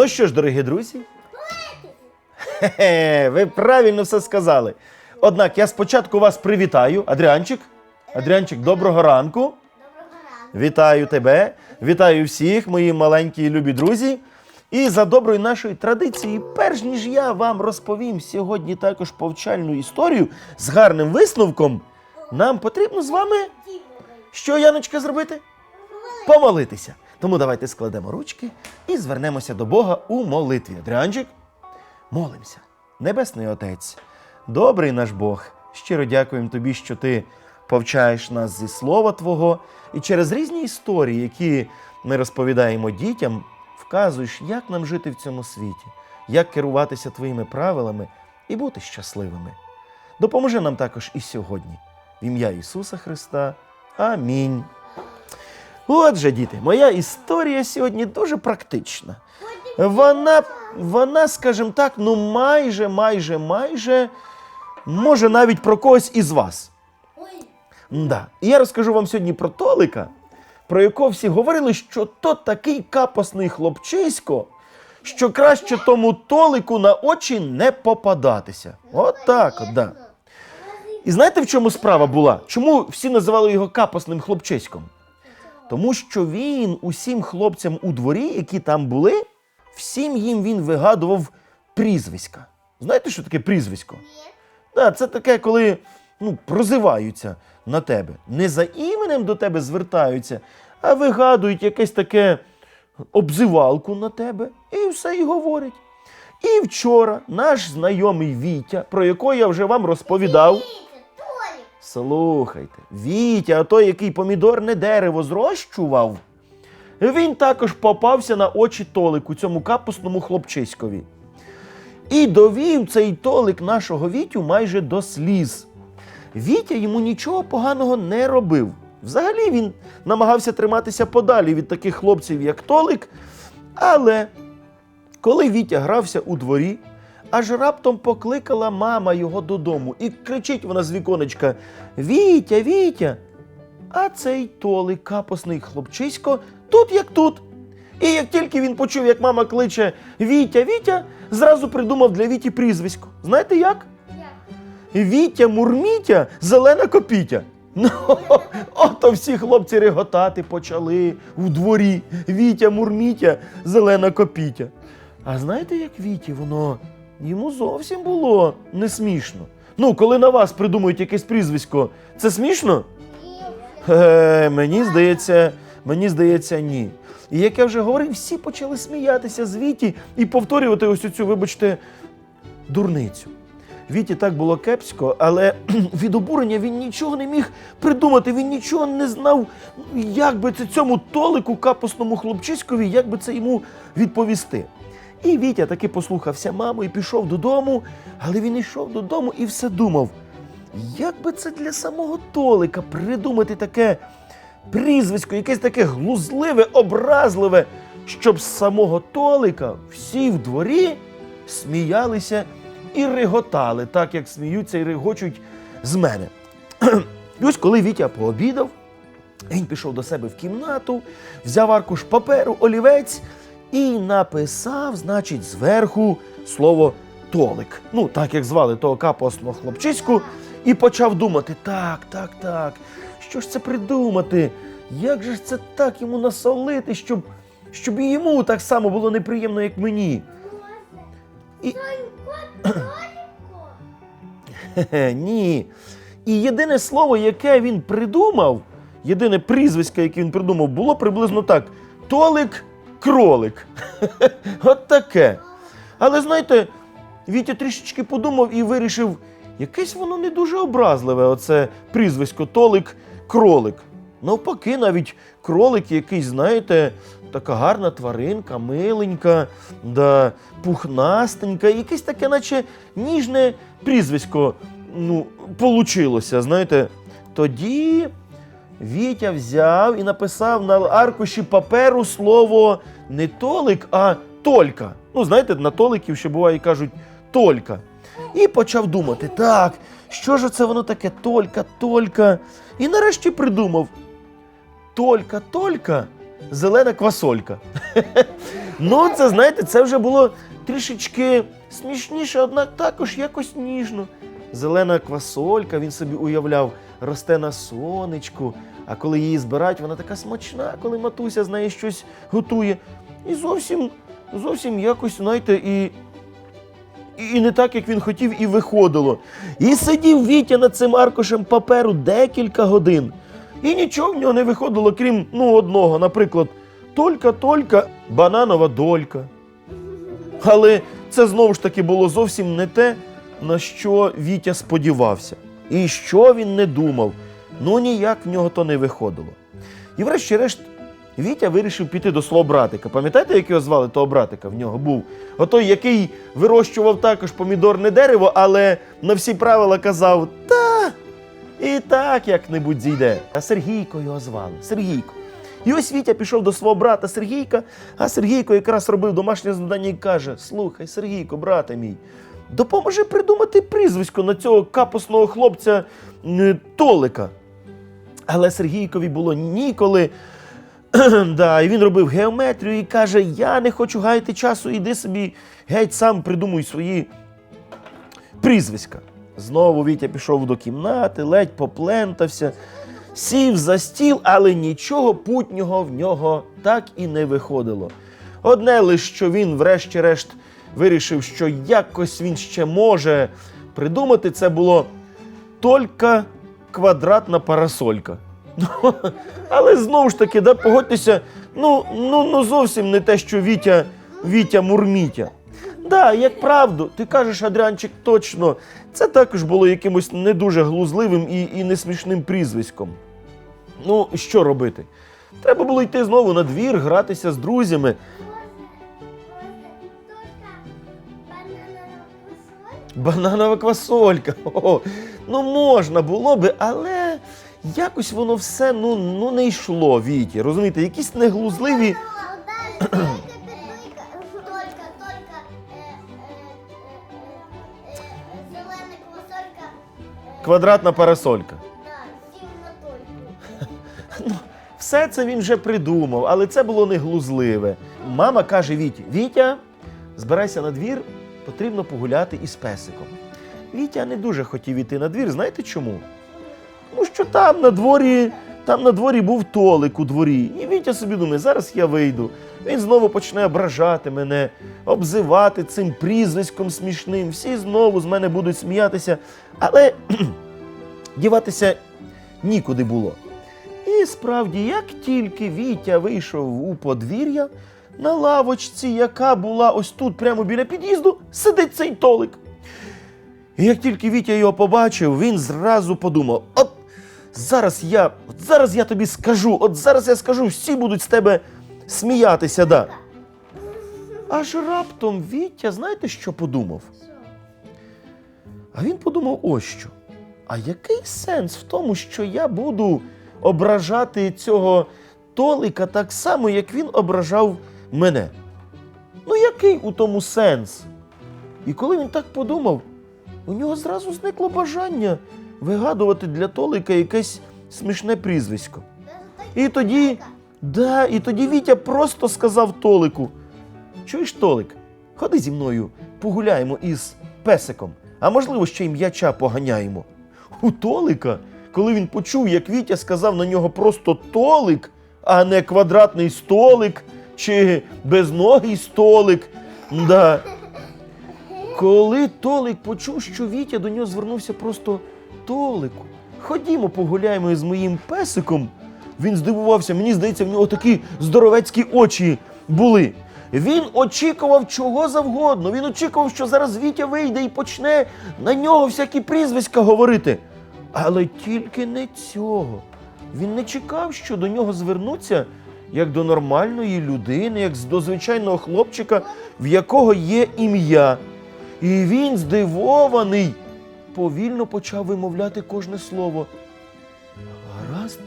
Ну що ж, дорогі друзі, Хе-хе, ви правильно все сказали. Однак я спочатку вас привітаю. Адріанчик. Адріанчик, доброго ранку. Вітаю тебе, вітаю всіх, мої маленькі і любі друзі. І за доброю нашою традицією, перш ніж я вам розповім сьогодні також повчальну історію з гарним висновком, нам потрібно з вами що, Яночка, зробити? Помолитися. Тому давайте складемо ручки і звернемося до Бога у молитві. Адріанчик, молимося. Небесний Отець, добрий наш Бог, щиро дякуємо тобі, що ти повчаєш нас зі слова Твого і через різні історії, які ми розповідаємо дітям, вказуєш, як нам жити в цьому світі, як керуватися твоїми правилами і бути щасливими. Допоможи нам також і сьогодні. В ім'я Ісуса Христа. Амінь. Отже, діти, моя історія сьогодні дуже практична. Вона, вона, скажімо так, ну майже, майже, майже, може навіть про когось із вас. Да. І я розкажу вам сьогодні про Толика, про якого всі говорили, що то такий капосний хлопчисько, що краще тому Толику на очі не попадатися. От так, от, да. І знаєте, в чому справа була? Чому всі називали його капосним хлопчиськом? Тому що він усім хлопцям у дворі, які там були, всім їм він вигадував прізвиська. Знаєте, що таке прізвисько? Да, це таке, коли ну, прозиваються на тебе. Не за іменем до тебе звертаються, а вигадують якесь таке обзивалку на тебе і все і говорять. І вчора наш знайомий Вітя, про якого я вже вам розповідав. Слухайте, Вітя, той, який помідорне дерево зрощував, він також попався на очі Толику, цьому капусному хлопчиськові. І довів цей толик нашого Вітю майже до сліз. Вітя йому нічого поганого не робив. Взагалі він намагався триматися подалі від таких хлопців, як Толик. Але коли Вітя грався у дворі, аж раптом покликала мама його додому і кричить вона з віконечка: Вітя, Вітя! А цей Толик, капосний хлопчисько, тут як тут. І як тільки він почув, як мама кличе Вітя, Вітя, зразу придумав для Віті прізвисько. Знаєте як? Як? Вітя Мурмітя, зелена копітя. Ну, ото всі хлопці реготати почали у дворі. Вітя Мурмітя, зелена копітя. А знаєте, як Віті, воно йому зовсім було не смішно. Ну, коли на вас придумують якесь прізвисько, це смішно? Е, мені здається, мені здається, ні. І як я вже говорив, всі почали сміятися з Віті і повторювати ось цю, вибачте, дурницю. Віті так було кепсько, але від обурення він нічого не міг придумати, він нічого не знав, як би це цьому толику капусному хлопчиськові, як би це йому відповісти. І Вітя таки послухався маму і пішов додому, але він йшов додому і все думав, як би це для самого Толика придумати таке прізвисько, якесь таке глузливе, образливе, щоб з самого Толика всі в дворі сміялися і реготали, так як сміються і регочуть з мене. І ось коли Вітя пообідав, він пішов до себе в кімнату, взяв аркуш паперу, олівець і написав, значить, зверху слово Толик. Ну, так як звали того капосного хлопчиську, і почав думати: так, так, так, що ж це придумати? Як же ж це так йому насолити, щоб, щоб і йому так само було неприємно, як мені? І... Ні. І єдине слово, яке він придумав, єдине прізвисько, яке він придумав, було приблизно так: Толик кролик. От таке. Але знаєте, Вітя трішечки подумав і вирішив, якесь воно не дуже образливе, оце прізвисько Толик кролик. Навпаки, навіть кролик якийсь, знаєте, така гарна тваринка, миленька, да, пухнастенька, якесь таке, наче ніжне прізвисько ну, получилося, знаєте. Тоді Вітя взяв і написав на аркуші паперу слово не толик, а толька. Ну, знаєте, на толиків ще буває кажуть толька. І почав думати, так, що ж це воно таке толька, толька. І нарешті придумав: толька, толька, зелена квасолька. Ну, це знаєте, це вже було трішечки смішніше, однак також якось ніжно. Зелена квасолька, він собі уявляв, росте на сонечку, а коли її збирають, вона така смачна, коли матуся з неї щось готує. І зовсім, зовсім якось, знаєте, і, і не так, як він хотів, і виходило. І сидів Вітя над цим аркушем паперу декілька годин. І нічого в нього не виходило, крім ну, одного, наприклад, тільки-тільки бананова долька. Але це знову ж таки було зовсім не те, на що Вітя сподівався. І що він не думав. Ну ніяк в нього то не виходило. І врешті-решт Вітя вирішив піти до свого братика. Пам'ятаєте, як його звали того братика? В нього був отой, який вирощував також помідорне дерево, але на всі правила казав: та і так як-небудь зійде. А Сергійко його звали. Сергійко. І ось Вітя пішов до свого брата Сергійка, а Сергійко якраз робив домашнє завдання і каже: Слухай, Сергійко, брате мій, допоможи придумати прізвисько на цього капусного хлопця Толика. Але Сергійкові було ніколи. да, і він робив геометрію і каже: Я не хочу гаяти часу, іди собі геть сам придумуй свої прізвиська. Знову Вітя пішов до кімнати, ледь поплентався, сів за стіл, але нічого путнього в нього так і не виходило. Одне лише, що він, врешті-решт, вирішив, що якось він ще може придумати, це було тільки квадратна парасолька. Але знову ж таки, да, погодьтеся, ну, ну, ну зовсім не те, що Вітя, Вітя Мурмітя. Да, як правду, ти кажеш, Адріанчик, точно, це також було якимось не дуже глузливим і, і несмішним прізвиськом. Ну, що робити? Треба було йти знову на двір, гратися з друзями. Бананова квасолька. О, ну можна було би, але якось воно все ну, ну не йшло, Віті. Розумієте, якісь неглузливі. Квадратна парасолька. Тольку. Все це він вже придумав, але це було не глузливе. Мама каже Віті: Вітя, збирайся на двір, потрібно погуляти із песиком. Вітя не дуже хотів іти на двір. Знаєте чому? Тому що там на дворі, там на дворі був толик у дворі. І Вітя собі думає, зараз я вийду. Він знову почне ображати мене, обзивати цим прізвиськом смішним. Всі знову з мене будуть сміятися. Але діватися нікуди було. І справді, як тільки Вітя вийшов у подвір'я, на лавочці, яка була ось тут, прямо біля під'їзду, сидить цей толик. І як тільки Вітя його побачив, він зразу подумав: от зараз я, от зараз я тобі скажу, от зараз я скажу, всі будуть з тебе сміятися. Да. Аж раптом Вітя, знаєте, що подумав? А він подумав ось що. А який сенс в тому, що я буду ображати цього Толика так само, як він ображав мене? Ну, який у тому сенс? І коли він так подумав, у нього зразу зникло бажання вигадувати для Толика якесь смішне прізвисько. І тоді, да, і тоді Вітя просто сказав Толику: Чуєш, Толик, ходи зі мною, погуляємо із песиком, а можливо, ще й м'яча поганяємо. У Толика, коли він почув, як Вітя сказав на нього просто Толик, а не квадратний столик чи безногий столик. Да. Коли Толик почув, що Вітя до нього звернувся просто Толику, ходімо погуляємо із моїм песиком. Він здивувався, мені здається, в нього такі здоровецькі очі були. Він очікував чого завгодно. Він очікував, що зараз Вітя вийде і почне на нього всякі прізвиська говорити. Але тільки не цього. Він не чекав, що до нього звернуться як до нормальної людини, як до звичайного хлопчика, в якого є ім'я. І він, здивований, повільно почав вимовляти кожне слово. Гаразд,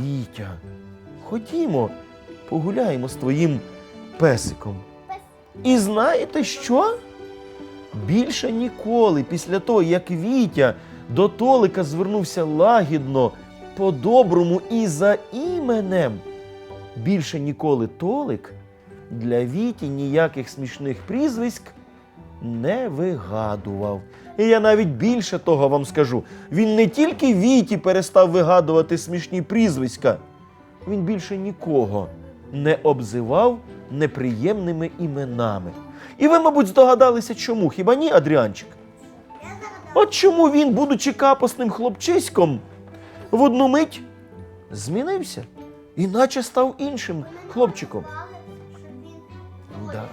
Вітя, ходімо, погуляємо з твоїм песиком. І знаєте що? Більше ніколи, після того, як Вітя до Толика звернувся лагідно, по-доброму і за іменем, більше ніколи Толик для Віті ніяких смішних прізвиськ не вигадував. І я навіть більше того вам скажу: він не тільки Віті перестав вигадувати смішні прізвиська, він більше нікого не обзивав неприємними іменами. І ви, мабуть, здогадалися, чому? Хіба ні, Адріанчик? От чому він, будучи капосним хлопчиськом, в одну мить змінився, іначе став іншим хлопчиком. Да.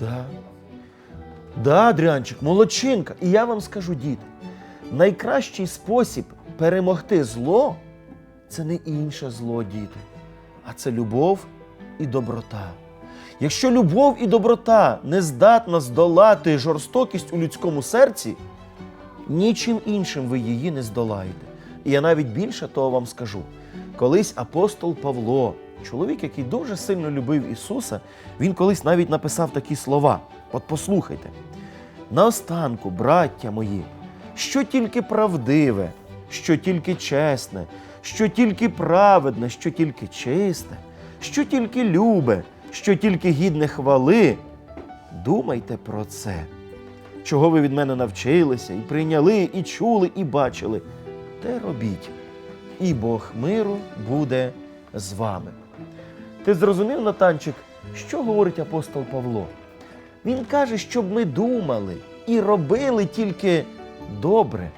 Да. Да, Адріанчик, молодчинка. І я вам скажу, діти, найкращий спосіб перемогти зло це не інше зло, діти, а це любов і доброта. Якщо любов і доброта не здатна здолати жорстокість у людському серці, нічим іншим ви її не здолаєте. І я навіть більше того вам скажу. Колись апостол Павло, чоловік, який дуже сильно любив Ісуса, він колись навіть написав такі слова. От послухайте. Наостанку, браття мої, що тільки правдиве, що тільки чесне, що тільки праведне, що тільки чисте, що тільки любе, що тільки гідне хвали, думайте про це чого ви від мене навчилися, і прийняли, і чули, і бачили, те робіть, і Бог миру буде з вами. Ти зрозумів, Натанчик, що говорить апостол Павло? Він каже, щоб ми думали і робили тільки добре,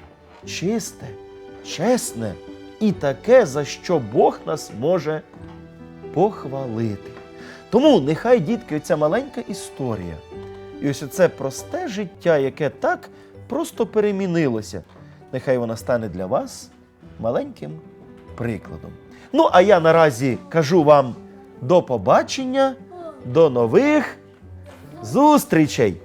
чисте, чесне і таке, за що Бог нас може похвалити. Тому нехай, дітки, ця маленька історія і ось це просте життя, яке так просто перемінилося, нехай вона стане для вас маленьким прикладом. Ну, а я наразі кажу вам до побачення, до нових зустрічей!